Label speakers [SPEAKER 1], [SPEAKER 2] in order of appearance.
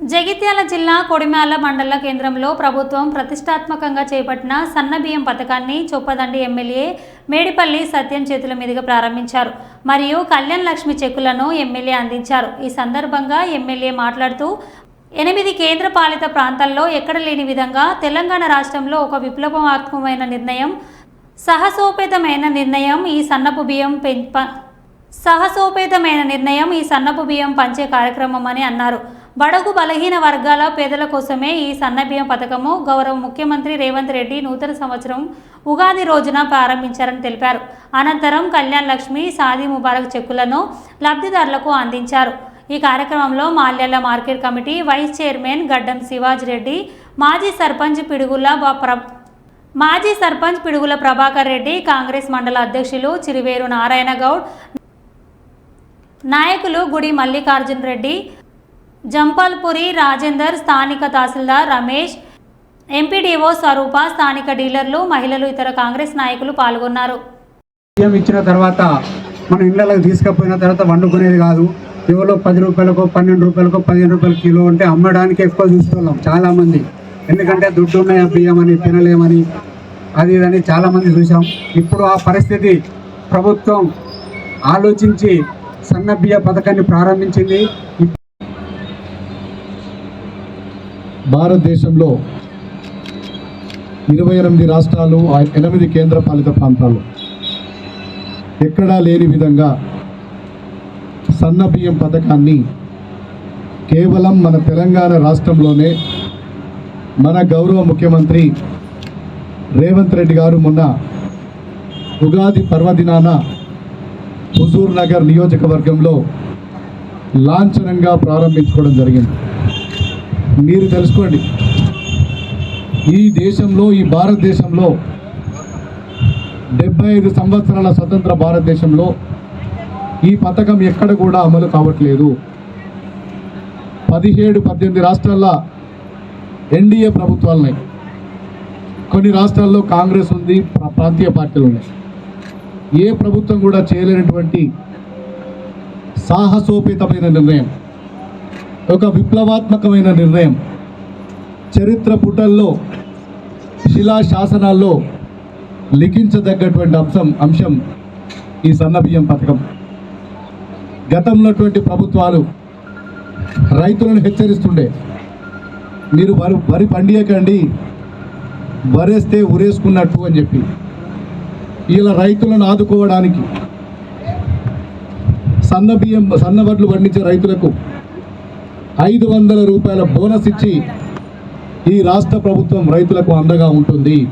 [SPEAKER 1] జగిత్యాల జిల్లా కొడిమ్యాల మండల కేంద్రంలో ప్రభుత్వం ప్రతిష్టాత్మకంగా చేపట్టిన సన్నబియ్యం పథకాన్ని చొప్పదండి ఎమ్మెల్యే మేడిపల్లి సత్యం చేతుల మీదుగా ప్రారంభించారు. మరియు కళ్యాణ్ లక్ష్మి చెక్కులను ఎమ్మెల్యే అందించారు. ఈ సందర్భంగా ఎమ్మెల్యే మాట్లాడుతూ ఎనిమిది కేంద్ర పాలిత ప్రాంతాల్లో ఎక్కడ లేని విధంగా తెలంగాణ రాష్ట్రంలో ఒక విప్లవాత్మకమైన నిర్ణయం సహసోపేతమైన నిర్ణయం ఈ సన్నపు బియ్యం పెంప సహసోపేతమైన నిర్ణయం ఈ సన్నపు బియ్యం పంచే కార్యక్రమం అని అన్నారు. బడుగు బలహీన వర్గాల పేదల కోసమే ఈ సన్నబియ్యం పథకము గౌరవ ముఖ్యమంత్రి రేవంత్ రెడ్డి నూతన సంవత్సరం ఉగాది రోజున ప్రారంభించారని తెలిపారు. అనంతరం కళ్యాణ్ లక్ష్మి సాది ముబారక్ చెక్కులను లబ్ధిదారులకు అందించారు. ఈ కార్యక్రమంలో Malyala market committee vice chairman Gaddam Shivaj Reddy మాజీ సర్పంచ్ పిడుగుల మాజీ సర్పంచ్ పిడుగుల ప్రభాకర్ రెడ్డి కాంగ్రెస్ మండల అధ్యక్షులు చిరువేరు నారాయణ గౌడ్ నాయకులు గుడి మల్లికార్జున్ రెడ్డి జంపాల్పురి రాజేందర్ స్థానిక తహసీల్దార్ రమేష్ ఎంపీడీఓ స్వరూప స్థానిక డీలర్లు మహిళలు ఇతర కాంగ్రెస్ నాయకులు పాల్గొన్నారు.
[SPEAKER 2] బియ్యం ఇచ్చిన తర్వాత మన ఇళ్ళకి తీసుకుపోయిన తర్వాత వండుకునేది కాదు. ఎవరో పది రూపాయలకో పన్నెండు రూపాయలకో పదిహేను రూపాయల కిలో ఉంటే అమ్మడానికి ఎక్కువ చూస్తున్నాం చాలామంది. ఎందుకంటే దుడ్డు ఉన్నాయి ఆ బియ్యం అని తినలేమని అది ఇదని చాలామంది చూసాం. ఇప్పుడు ఆ పరిస్థితి ప్రభుత్వం ఆలోచించి సన్న బియ్య పథకాన్ని ప్రారంభించింది.
[SPEAKER 3] భారతదేశంలో ఇరవై ఎనిమిది రాష్ట్రాలు ఎనిమిది కేంద్ర పాలిత ప్రాంతాలు. ఎక్కడా లేని విధంగా సన్న బియ్యం పథకాన్ని కేవలం మన తెలంగాణ రాష్ట్రంలోనే మన గౌరవ ముఖ్యమంత్రి రేవంత్ రెడ్డి గారు మొన్న ఉగాది పర్వదినాన హుజూర్ నగర్ నియోజకవర్గంలో లాంఛనంగా ప్రారంభించుకోవడం జరిగింది. మీరు తెలుసుకోండి. ఈ దేశంలో ఈ భారతదేశంలో డెబ్బై ఐదు సంవత్సరాల స్వతంత్ర భారతదేశంలో ఈ పథకం ఎక్కడ కూడా అమలు కావట్లేదు. పదిహేడు పద్దెనిమిది రాష్ట్రాల్లో ఎన్డీఏ ప్రభుత్వాలు ఉన్నాయి కొన్ని రాష్ట్రాల్లో కాంగ్రెస్ ఉంది ప్రాంతీయ పార్టీలు ఉన్నాయి. ఏ ప్రభుత్వం కూడా చేయలేనటువంటి సాహసోపేతమైన నిర్ణయం. ఒక విప్లవాత్మకమైన నిర్ణయం. చరిత్ర పుటల్లో శిలా శాసనాల్లో లిఖించదగ్గటువంటి అంశం అంశం ఈ సన్నబియ్యం పథకం. గతంలోటువంటి ప్రభుత్వాలు రైతులను హెచ్చరిస్తుండే. మీరు వరి వరి పండియకండి వరేస్తే ఉరేసుకున్నట్టు అని చెప్పి. ఇలా రైతులను ఆదుకోవడానికి సన్న బియ్యం సన్న వడ్లు పండించే రైతులకు ఐదు వందల రూపాయల బోనస్ ఇచ్చి ఈ రాష్ట్ర ప్రభుత్వం రైతులకు అండగా ఉంటుంది.